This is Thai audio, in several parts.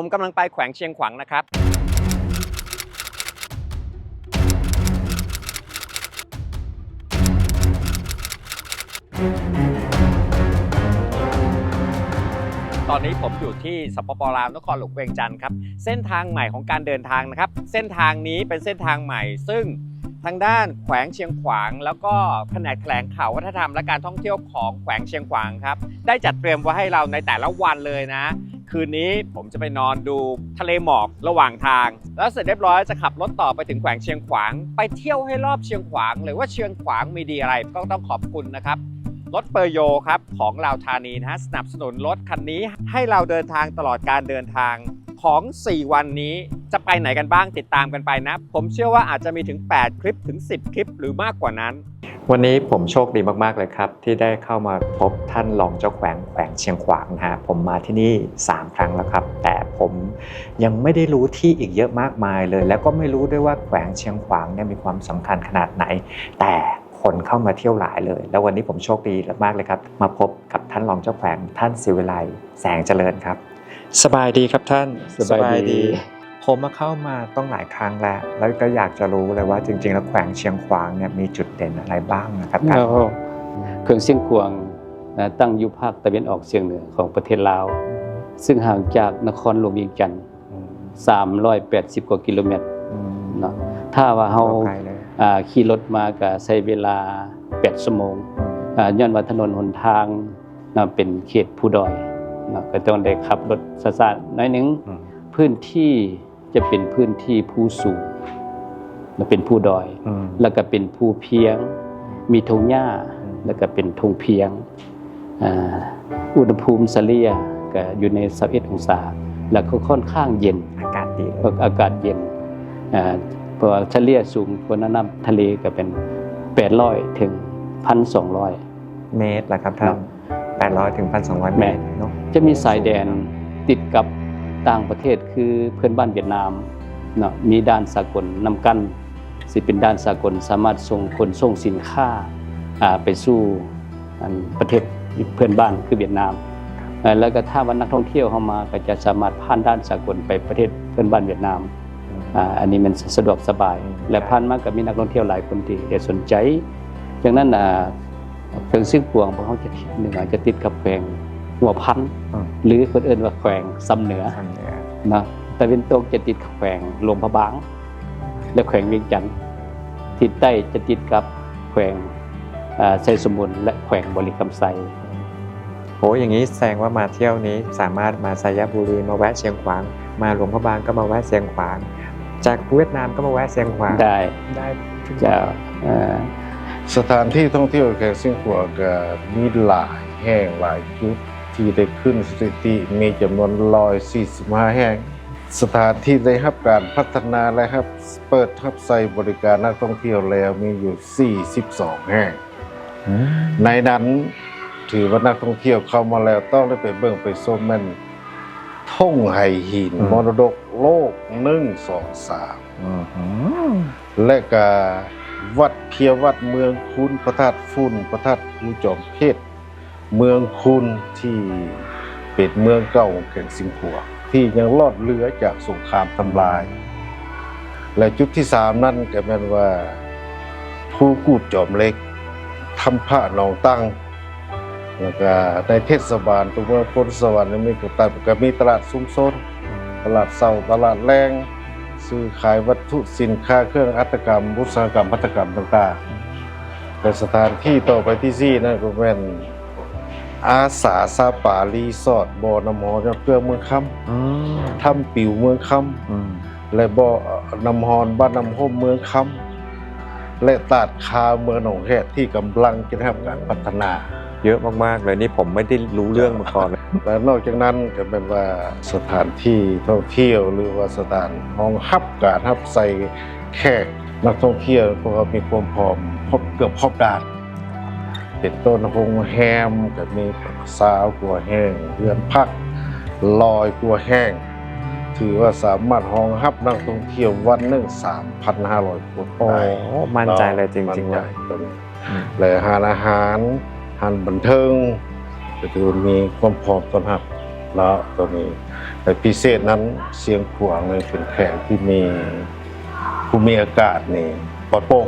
ผมกำลังไปแขวงเชียงขวางนะครับ ตอนนี้ผมอยู่ที่สปปลาวนครหลวงเวียงจันทร์ครับ เส้นทางใหม่ของการเดินทางนะครับ เส้นทางนี้เป็นเส้นทางใหม่ ซึ่งทางด้านแขวงเชียงขวาง แล้วก็แผนกแถลงข่าววัฒนธรรมและการท่องเที่ยวของแขวงเชียงขวางครับ ได้จัดเตรียมไว้ให้เราในแต่ละวันเลยนะ คืนนี้ผมจะไปนอนดูทะเลหมอกระหว่างทาง แล้วเสร็จเรียบร้อยจะขับรถต่อไปถึงแขวงเชียงขวาง ไปเที่ยวให้รอบเชียงขวางหรือว่าเชียงขวางมีดีอะไรก็ต้องขอบคุณนะครับรถเปอร์โยครับของลาวธานีนะฮะสนับสนุนรถคันนี้ให้เราเดินทางตลอดการเดินทางของ 4 วันนี้ จะไปไหนกันบ้างติดตามกันไปนะ ผมเชื่อว่าอาจจะมีถึง 8 คลิปถึง 10 คลิปหรือมากกว่านั้น วันนี้ผมโชคดีมากๆเลยครับ ที่ได้เข้ามาพบท่านรองเจ้าแขวงแขวงเชียงขวางนะฮะผมมาที่นี่ 3 ครั้งแล้วครับ แต่ผมยังไม่ได้รู้ที่อีกเยอะมากมายเลย แล้วก็ไม่รู้ด้วยว่าแขวงเชียงขวางเนี่ยมีความสำคัญขนาดไหน แต่คนเข้ามาเที่ยวหลายเลย แล้ววันนี้ผมโชคดีมากเลยครับ มาพบกับท่านรองเจ้าแขวงท่านศิวิไลแสงเจริญครับ สบายดีครับท่านสบายดี ผมมาเข้ามาต้องหลายครั้งแล้ว แล้วก็อยากจะรู้เลยว่าจริง ๆ แล้วแขวงเชียงขวางเนี่ยมีจุดเด่นอะไรบ้างนะครับท่านแล้วเครื่องเสียงขวางนะตั้งอยู่ภาคตะวันออกเฉียงเหนือของประเทศลาว ซึ่งห่างจากนครหลวงเวียงจันทร์380 กว่ากิโลเมตรอืมเนาะถ้าว่าเฮาปลอดภัยเลยอ่าขี่รถมาก็ใช้เวลา 8 ชั่วโมงอ่าย้อนว่าถนนหนทางนะเป็นเขตผู้ดอยเนาะก็ต้องได้ขับรถซ่าๆหน้อยหนึงอืมพื้นที่ จะเป็นพื้นที่ภูสูงและเป็นผู้ดอยอืมแล้วก็เป็นภูเพียง มีทงหญ้าอืมแล้วก็เป็นทงเพียงอ่าอุณหภูมิเฉลี่ยก็อยู่ใน21องศา แล้วก็ค่อนข้างเย็น อากาศดีเลเพราะยอากาศเย็นอ่าเพราะว่าเฉลี่ยสูงกว่าน้ำทะเลก็เป็น 800 ถึง 1,200 เมตรละครับท่าน800 ถึง 1,200 เมตรเนาะจะมีสายแดนติดกับ ต่างประเทศคือเพื่อนบ้านเวียดนามเนาะมีด้านสากลนำกันสิเป็นด้านสากลสามารถส่งคนส่งสินค้าอ่าไปสู่อันประเทศเพื่อนบ้านคือเวียดนามเอ่อแล้วก็ถ้าวันนักท่องเที่ยวเข้ามาก็จะสามารถผ่านด้านสากลไปประเทศเพื่อนบ้านเวียดนามอ่าอันนี้มันสะดวกสบาย และผ่านมาก็มีนักท่องเที่ยวหลายคนที่ได้สนใจดังนั้นอ่าเครื่องซึ่งพวงพวกเขาจะหนึ่งอาจจะติดกับแขวง หัวพันอืมหรือคนอื่นว่าแขวงซ้ำเหนือทางเหนือนะตะวันตกจะติดกับแขวงหลวงพระบาง และแขวงเวียงจันทร์ทิศใต้จะติดกับแขวงอ่าไซสมุนและแขวงบริคำไซโหอย่างนี้แสดงว่ามาเที่ยวนี้สามารถมาไซยบุรีมาแวะเชียงขวาง มาหลวงพระบางก็มาแวะเชียงขวาง จากเวียดนามก็มาแวะเชียงขวางได้ได้ทุกอจะย่างเอ่อสถานที่ท่องเที่ยวแก่สิงคโปร์ก็มีหลายแห่งหลายจุด ที่ได้ขึ้นสถิติมีจำนวน145แห่ง สถานที่ได้รับการพัฒนาและครับเปิดทับใส่บริการนักท่องเที่ยวแล้วมีอยู่ 42 แห่ง ในนั้นถือว่านักท่องเที่ยวเข้ามาแล้วต้องได้ไปเบิ่งไปชมแม่นท่งไหหินอืมมรดกโลกหนึ่งสองสามอืมอืมและกาวัดเพียวัดเมืองคุณพระธาตุฝุ่นพระธาตุภูจอมเพชร เมืองคุณที่เป็นเมืองเก่าของแข่งสิงคโปร์ที่ยังรอดเหลือจากสงครามทำลาย และจุดที่สามนั่นก็แม่นว่าผู้กูดจอมเล็กทำผ้าหนองตั้งแล้วก็ในเทศบาลตัวเมืองพลสวรรค์นี่มีกตัดก็มีตลาดซุ้มซนตลาดเสาตลาดแรงซื้อขายวัตถุสินค้าเครื่องอัตกรรมอุตสาหกรรมพัฒกรรมต่างๆแต่สถานที่ต่อไปที่สี่นั่นก็เป็น อาสาซาป่ารีสอร์ทบ่อน้ำหอมเพื่อเมืองคอืมำถ้ำปิวเมืองคอืมำและบ่อน้ำหอนบ้านน้ำห่มเมืองคำและตาดคาเมืองหนองแหดที่กำลังจะได้รับการพัฒนา เยอะมากๆเลยนี่ผมไม่ได้รู้เรื่องมาก่อนเลยและนอกจากนั้นก็เป็นว่าสถานที่ท่องเที่ยวหรือว่าสถานห้องฮับการฮับใส่แขกนักท่องเที่ยวพวกเขามีความพร้อมครบเกือบครบด้าน เป็นต้นโรงแฮมก็มีสาวกลัวแห้งเรือนพักลอยกลัวแห้ง ถือว่าสามารถห้องฮับนักท่องเที่ยววันหนึ่ง3,500คนโอ้ได้มั่นใจเลยจริงๆมั่นเลใจยตรงนี้อืมและอาหารอาหารอาหารบันเทิงก็คือมีความพร้อมต้อนรับเนาะตัวนี้แต่พิเศษนั้นเสียงขวางเลยเป็นแขกที่มีภูมิอากาศนี่ปลอดโปร่ง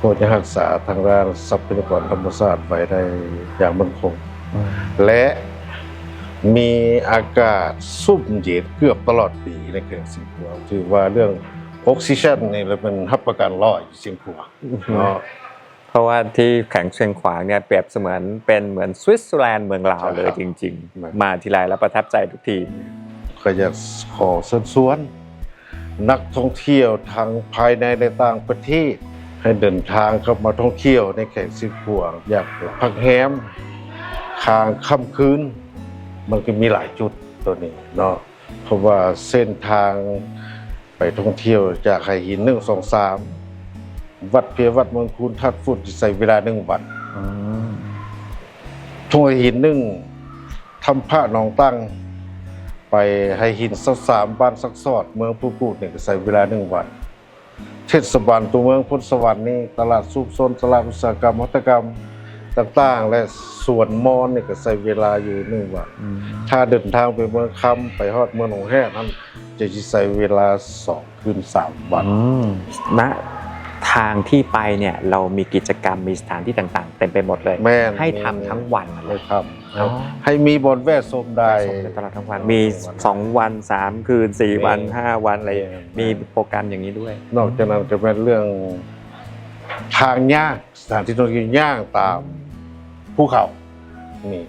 เพื่อจะรักษาทางด้านทรัพยากรธรรมชาติไว้ได้อย่างมั่นคง และมีอากาศซุ่มเย็นเกือบตลอดปีในเขื่อนสิงห์บัวถือว่าเรื่องออกซิเจนนี่เราเป็นรับประกันร้อยเสียงขัวเนาะเพราะว่าที่แข็งเชียงขวางเนี่ยเปรียบเสมือนเป็นเหมือนสวิตเซอร์แลนด์เมืองลาวเลยครับจริงครับๆมาทีไรแล้วประทับใจทุกทีก็จะขอเชิญชวน นักท่องเที่ยวทางภายในและต่างประเทศ ให้เดินทางเข้ามาท่องเที่ยวในแข่งสิงห์บัวอยากพักแฮมคางค่ำคืน มันก็มีหลายจุดตัวนี้เนาะเพราะว่าเส้นทางไปท่องเที่ยวจากไห่หินหนึ่งสองสามวัดเพียวัดมงคูนทัดฟุตใส่เวลาหนึ่งวันทุ่งไห่หินหนึ่งทำพระหนองตั้ง ไปไห่หินสักสามบ้านสักสอด เมืองผู้กูดเนี่ยใส่เวลาหนึ่งวัน เทศบาลตัวเมืองพุทธสวรรค์นี่ตลาดซุปซนตลาดอุตสาหกรรมวัตกรรมต่างๆ และสวนมอนนี่ก็ใช้เวลาอยู่หนึ่งวันถ้าเดินทางไปเมืองคำไปฮอดเมืองหนองแห่นั้นจะใช้เวลาสองคืนสามวันนะ ทางที่ไปเนี่ยเรามีกิจกรรมมีสถานที่ต่างๆ เต็มไปหมดเลย แม่นให้ทำทั้งวันเลเลยยครับ อ๋อ ให้มีบนแวดชมได้ชมกันตลอดทั้งวันมี 2 วัน 3 คืน 4 วัน 5 วันอะไรมีโปรแกรมอย่างนี้ด้วย นอกจากนั้นจะเป็นเรื่องทางย่างสถานที่ท่องเที่ยวย่างตามภูเขา นี่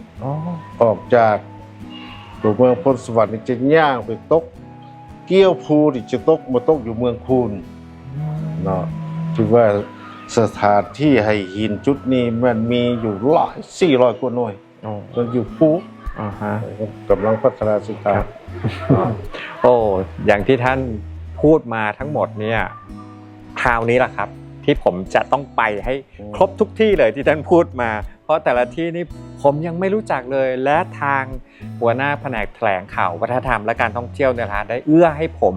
ออกจากตัวเมืองพลสวรรค์นี่จะย่างไปตก เกี้ยวภูที่จะตกมาตกอยู่เมืองคูนเนาะ ถือว่าสถานที่ให้หินจุดนี้มันมีอยู่หลายสี่ร้อยกว่าหน่วยมันอยู่ภูอ่าฮะกำลังพัฒนาสินค้าครับโอ้อย่างที่ท่านพูดมาทั้งหมดเนี่ยคราวนี้ล่ะครับ ที่ผมจะต้องไปให้ครบทุกที่เลยที่ท่านพูดมา เพราะแต่ละที่นี่ผมยังไม่รู้จักเลยและทางหัวหน้าแผนกแถลงข่าววัฒนธรรมและการท่องเที่ยวเนี่ยนะได้เอื้อให้ผม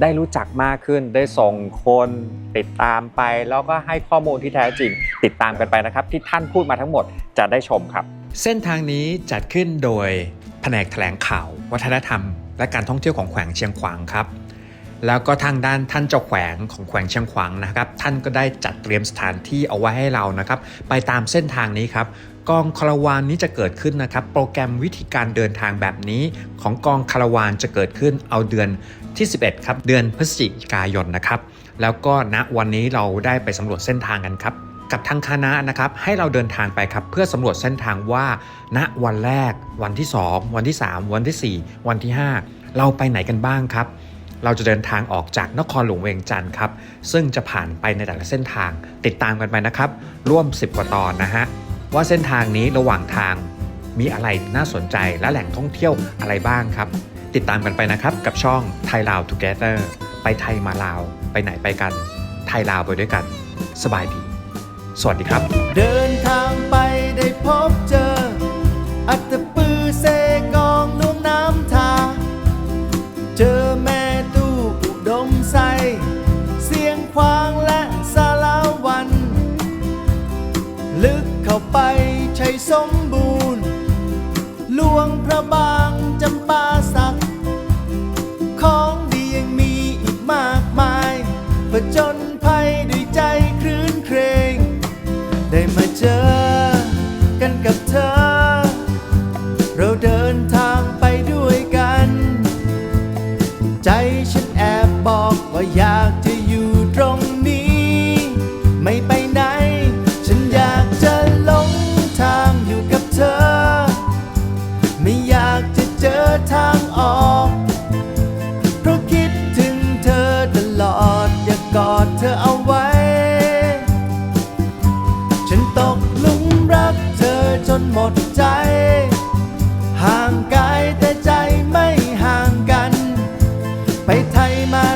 ได้รู้จักมากขึ้น ได้ส่งคนติดตามไป แล้วก็ให้ข้อมูลที่แท้จริง ติดตามกันไปนะครับ ที่ท่านพูดมาทั้งหมดจะได้ชมครับ เส้นทางนี้จัดขึ้นโดยแผนกแถลงข่าว วัฒนธรรม และการท่องเที่ยวของแขวงเชียงขวางครับแล้วก็ทางด้านท่านเจ้าแขวงของแขวงเชียงขวางนะครับ ท่านก็ได้จัดเตรียมสถานที่เอาไว้ให้เรานะครับ ไปตามเส้นทางนี้ครับ กองคาราวานนี้จะเกิดขึ้นนะครับ โปรแกรมวิธีการเดินทางแบบนี้ ของกองคาราวานจะเกิดขึ้นเอาเดือน ที่ 11 ครับ เดือนพฤศจิกายนนะครับ แล้วก็ณวันนี้เราได้ไปสำรวจเส้นทางกันครับ กับทางคณะนะครับ ให้เราเดินทางไปครับเพื่อสำรวจเส้นทางว่า ณวันแรก วันที่ 2 วันที่ 3 วันที่ 4 วันที่ 5 เราไปไหนกันบ้างครับ เราจะเดินทางออกจากนครหลวงเวียงจันทร์ครับ ซึ่งจะผ่านไปในแต่ละเส้นทาง ติดตามกันไปนะครับ ร่วม 10 กว่าตอนนะฮะว่าเส้นทางนี้ระหว่างทางมีอะไรน่าสนใจและแหล่งท่องเที่ยวอะไรบ้างครับ ติดตามกันไปนะครับกับช่องไทยลาว Together ไปไทยมาลาว ไปไหนไปกัน ไทยลาวไปด้วยกัน สบายดี สวัสดีครับ เดินทางไปได้พบเจอ อัตปือเซกองนุ่มน้ำทา เจอแม่ตู้อุดมใส เสียงควางและสารวัน ลึกเข้าไปใช้สมบูรณ์ ลวงพระบา จอ กันกับเธอ เราเดินทางไปด้วยกัน ใจฉันแอบบอกว่าอยากจะอยู่ตรงนี้ ไม่ไปไหน ฉันอยากจะลงทางอยู่กับเธอ ไม่อยากจะเจอทางออก ไทยมา